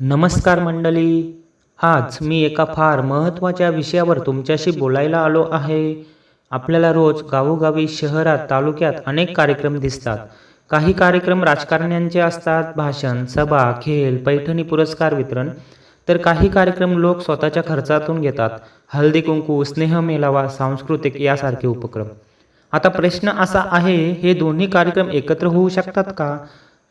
नमस्कार मंडळी आज मी एका फार महत्त्वाच्या विषयावर तुमच्याशी बोलायला आलो आहे. आपल्याला रोज गावोगावी शहरात तालुक्यात अनेक कार्यक्रम दिसतात. काही कार्यक्रम राजकारण्यांचे असतात भाषण सभा खेळ पैठणी पुरस्कार वितरण. तर काही कार्यक्रम लोक स्वतःच्या खर्चातून घेतात. हळदी कुंकू स्नेह मेलावा सांस्कृतिक यासारखे उपक्रम. आता प्रश्न असा आहे हे दोन्ही कार्यक्रम एकत्र होऊ शकतात का?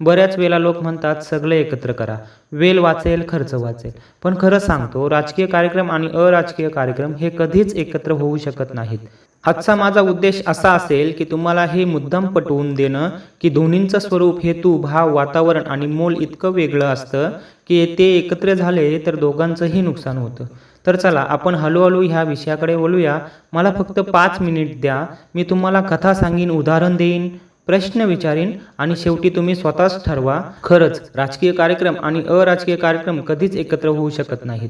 बऱ्याच वेळा लोक म्हणतात सगळे एकत्र करा. वेल वाचेल खर्च वाचेल. पण खरं सांगतो राजकीय कार्यक्रम आणि अराजकीय कार्यक्रम हे कधीच एकत्र होऊ शकत नाहीत. आजचा माझा उद्देश असा असेल की तुम्हाला हे मुद्दाम पटवून देणं की दोन्हींचं स्वरूप हेतू भाव वातावरण आणि मोल इतकं वेगळं असतं की ते एकत्र झाले तर दोघांचंही नुकसान होतं. तर चला आपण हळूहळू ह्या विषयाकडे बोलूया मला फक्त पाच मिनिट द्या. मी तुम्हाला कथा सांगीन उदाहरण देईन. प्रश्न विचारीन आणि शेवटी तुम्ही स्वतःच ठरवा. खरंच राजकीय कार्यक्रम आणि अराजकीय कार्यक्रम कधीच एकत्र होऊ शकत नाहीत.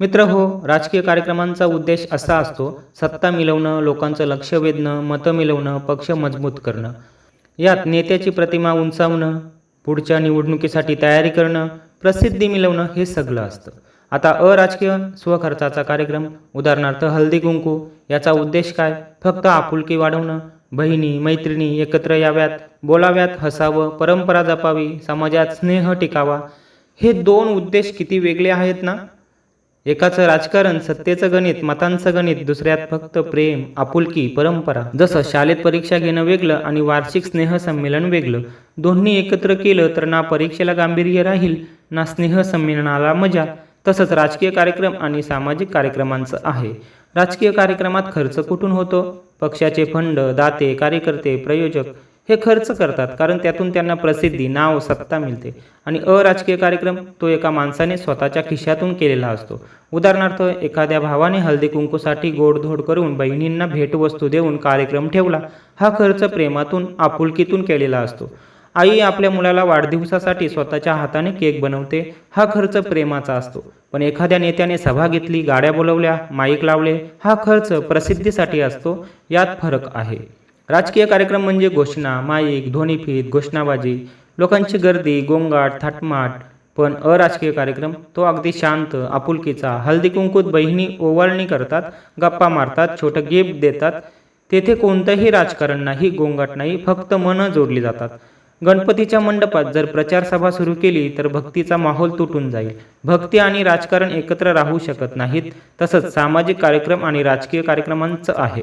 मित्र हो राजकीय कार्यक्रमांचा उद्देश असा असतो सत्ता मिळवणं लोकांचं लक्ष वेधणं मतं मिळवणं पक्ष मजबूत करणं. यात नेत्याची प्रतिमा उंचावणं पुढच्या निवडणुकीसाठी तयारी करणं प्रसिद्धी मिळवणं हे सगळं असतं. आता अराजकीय स्वखर्चाचा कार्यक्रम उदाहरणार्थ हल्दी कुंकू याचा उद्देश काय? फक्त आपुलकी वाढवणं बहिणी मैत्रिणी एकत्र याव्यात बोलाव्यात हसावं परंपरा जपावी समाजात स्नेह टिकावा हे दोन उद्देश किती वेगळे आहेत ना? एकाचं राजकारण सत्तेचं गणित मतांचं गणित दुसऱ्यात फक्त प्रेम आपुलकी परंपरा. जसं शाळेत परीक्षा घेणं वेगळं आणि वार्षिक स्नेह संमेलन वेगळं दोन्ही एकत्र केलं तर ना परीक्षेला गांभीर्य राहील ना स्नेह संमेलनाला मजा. तसंच राजकीय कार्यक्रम आणि सामाजिक कार्यक्रमांचं आहे. राजकीय कार्यक्रमात खर्च कुठून होतो? पक्षाचे फंड दाते कार्यकर्ते प्रयोजक हे खर्च करतात कारण त्यातून त्यांना प्रसिद्धी नाव सत्ता मिळते. आणि अराजकीय कार्यक्रम तो एका माणसाने स्वतःच्या खिशातून केलेला असतो. उदाहरणार्थ एखाद्या भावाने हळदी कुंकूसाठी गोडधोड करून बहिणींना भेटवस्तू देऊन कार्यक्रम ठेवला हा खर्च प्रेमातून आपुलकीतून केलेला असतो. आई आपल्या मुलाला वाढदिवसासाठी स्वतःच्या हाताने केक बनवते. हा खर्च प्रेमाचा असतो. पण एखाद्या नेत्याने सभा घेतली गाड्या बोलवल्या माईक लावले हा खर्च प्रसिद्धीसाठी असतो. यात फरक आहे. राजकीय कार्यक्रम म्हणजे घोषणा माईक ध्वनिफीत घोषणाबाजी. लोकांची गर्दी गोंगाट थाटमाट. पण अराजकीय कार्यक्रम तो अगदी शांत आपुलकीचा. हल्दी कुंकूत बहिणी ओवाळणी करतात गप्पा मारतात छोटं गिफ्ट देतात. तेथे कोणतंही राजकारण नाही गोंगाट नाही फक्त मनं जोडली जातात. गणपतीच्या मंडपात जर प्रचार सभा सुरू केली तर भक्तीचा माहोल तुटून जाईल. भक्ती आणि राजकारण एकत्र राहू शकत नाहीत तसंच सामाजिक कार्यक्रम आणि राजकीय कार्यक्रमांचं आहे.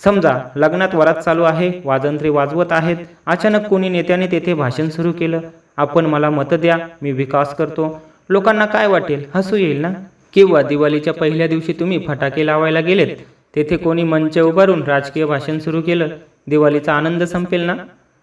समजा लग्नात वरात चालू आहे वाजंत्री वाजवत आहेत अचानक कोणी नेत्याने तेथे भाषण सुरू केलं. आपण मला मतं द्या मी विकास करतो. लोकांना काय वाटेल? हसू येईल ना? किंवा दिवाळीच्या पहिल्या दिवशी तुम्ही फटाके लावायला गेलेत? तेथे कोणी मंच उभारून राजकीय भाषण सुरू केलं? दिवाळीचा आनंद संपेल ना?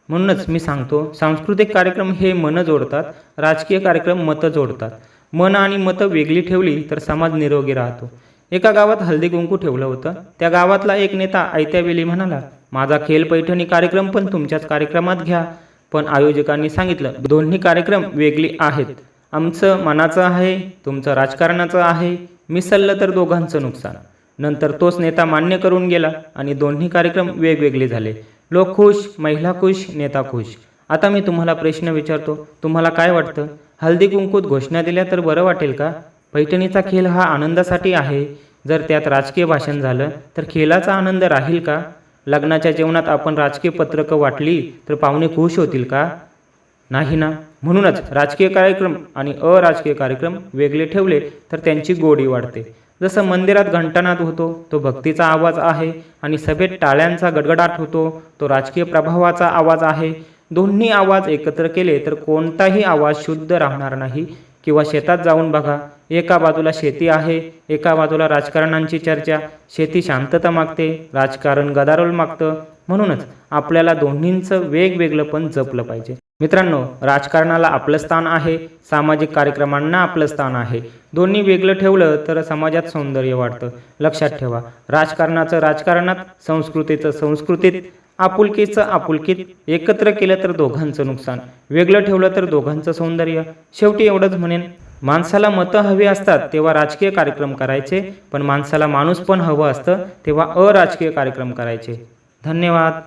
म्हणूनच मी सांगतो सांस्कृतिक कार्यक्रम हे मनं जोडतात राजकीय कार्यक्रम मतं जोडतात. मन आणि मतं वेगळी ठेवली तर समाज निरोगी राहतो. एका गावात हल्दी कुंकू ठेवलं होतं. त्या गावातला एक नेता आयत्या वेळी म्हणाला माझा खेल पैठणी कार्यक्रम पण तुमच्याच कार्यक्रमात घ्या. पण आयोजकांनी सांगितलं दोन्ही कार्यक्रम वेगळी आहेत. आमचं मनाचं आहे तुमचं राजकारणाचं आहे. मिसळलं तर दोघांचं नुकसान. नंतर तोच नेता मान्य करून गेला आणि दोन्ही कार्यक्रम वेगवेगळे झाले. लोक खुश महिला खुश नेता खुश. आता मी तुम्हाला प्रश्न विचारतो तुम्हाला काय वाटतं? हल्दी कुंकूत घोषणा दिल्या तर बरं वाटेल का? पैठणीचा खेळ हा आनंदासाठी आहे. जर त्यात राजकीय भाषण झालं तर खेळाचा आनंद राहील का? लग्नाच्या जेवणात आपण राजकीय पत्रकं वाटली तर पाहुणे खुश होतील का? नाही ना. म्हणूनच राजकीय कार्यक्रम आणि अराजकीय कार्यक्रम वेगळे ठेवले तर त्यांची गोडी वाढते. जसं मंदिरात घंटानाद होतो तो भक्तीचा आवाज आहे आणि सभेत टाळ्यांचा गडगडाट होतो तो राजकीय प्रभावाचा आवाज आहे. दोन्ही आवाज एकत्र केले तर कोणताही आवाज शुद्ध राहणार नाही. किंवा शेतात जाऊन बघा एका बाजूला शेती आहे एका बाजूला राजकारणांची चर्चा. शेती शांतता मागते राजकारण गदारोल मागतं. म्हणूनच आपल्याला दोन्हींचं वेगवेगळं पण जपलं पाहिजे. मित्रांनो राजकारणाला आपलं स्थान आहे सामाजिक कार्यक्रमांना आपलं स्थान आहे. दोन्ही वेगळं ठेवलं तर समाजात सौंदर्य वाढतं. लक्षात ठेवा राजकारणाचं राजकारणात संस्कृतीचं संस्कृतीत आपुलकीचं आपुलकीत एकत्र केलं तर दोघांचं नुकसान. वेगळं ठेवलं तर दोघांचं सौंदर्य. शेवटी एवढंच म्हणेन माणसाला मतं हवी असतात तेव्हा राजकीय कार्यक्रम करायचे पण माणसाला माणूस पण हवं असतं तेव्हा अराजकीय कार्यक्रम करायचे. धन्यवाद.